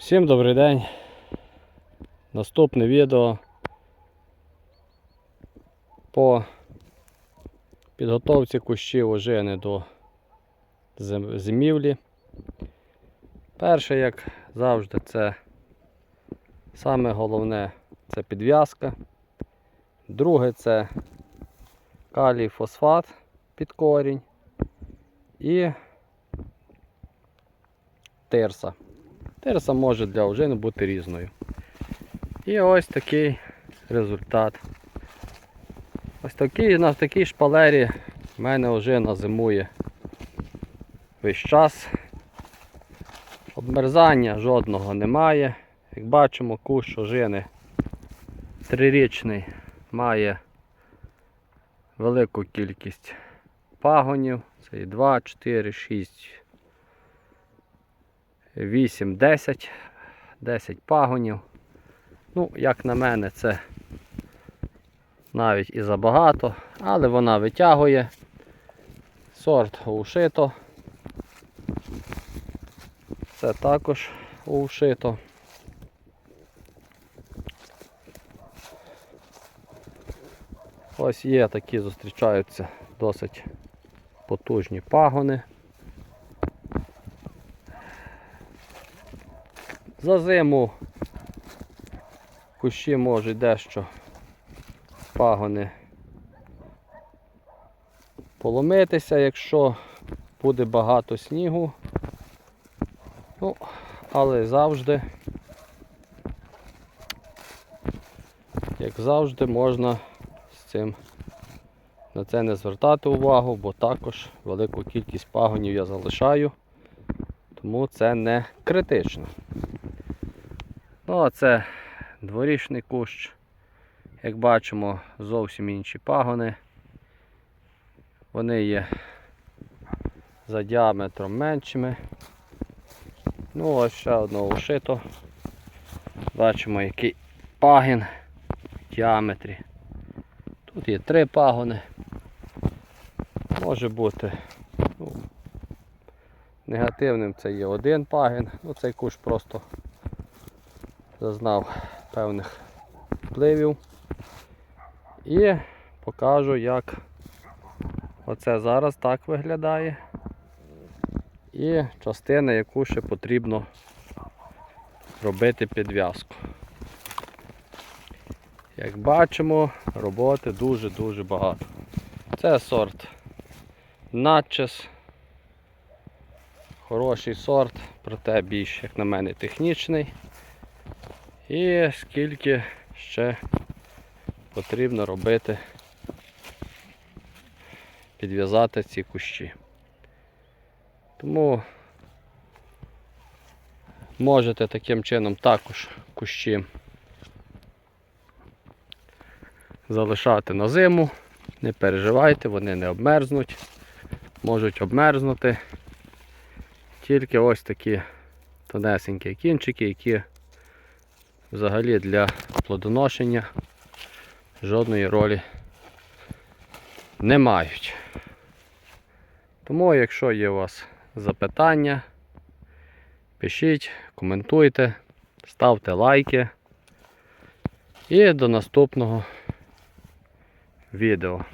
Всім добрий день. Наступне відео по підготовці кущів ожини до зимівлі. Перше, як завжди, це саме головне це підв'язка. Друге це калій фосфат під корінь і тирса. Терса може для ожини бути різною. І ось такий результат. Ось такий на такій шпалері в мене ожина зимує весь час. Обмерзання жодного немає. Як бачимо, кущ ожини трирічний має велику кількість пагонів. Це і 2, 4, 6, 8, 10, 10 пагонів. Ну, як на мене, це навіть і забагато, але вона витягує. Сорт ушито. Це також ушито. Ось є такі зустрічаються досить потужні пагони. За зиму кущі можуть дещо пагони поломитися, якщо буде багато снігу. Ну, але завжди, як завжди, можна з цим на це не звертати увагу, бо також велику кількість пагонів я залишаю, тому це не критично. Ну, а це дворічний кущ. Як бачимо, зовсім інші пагони. Вони є за діаметром меншими. Ну, ось ще одного ушито. Бачимо, який пагін в діаметрі. Тут є три пагони. Може бути ну, негативним це є один пагін. Ну, цей кущ просто зазнав певних впливів. І покажу, як оце зараз так виглядає. І частина, яку ще потрібно робити підв'язку. Як бачимо, роботи дуже-дуже багато. Це сорт Natchez. Хороший сорт, проте більш, як на мене, технічний. І скільки ще потрібно робити, підв'язати ці кущі. Тому можете таким чином також кущі залишати на зиму. Не переживайте, вони не обмерзнуть, можуть обмерзнути. Тільки ось такі тонесенькі кінчики, які взагалі для плодоношення жодної ролі не мають. Тому, якщо є у вас запитання, пишіть, коментуйте, ставте лайки. І до наступного відео.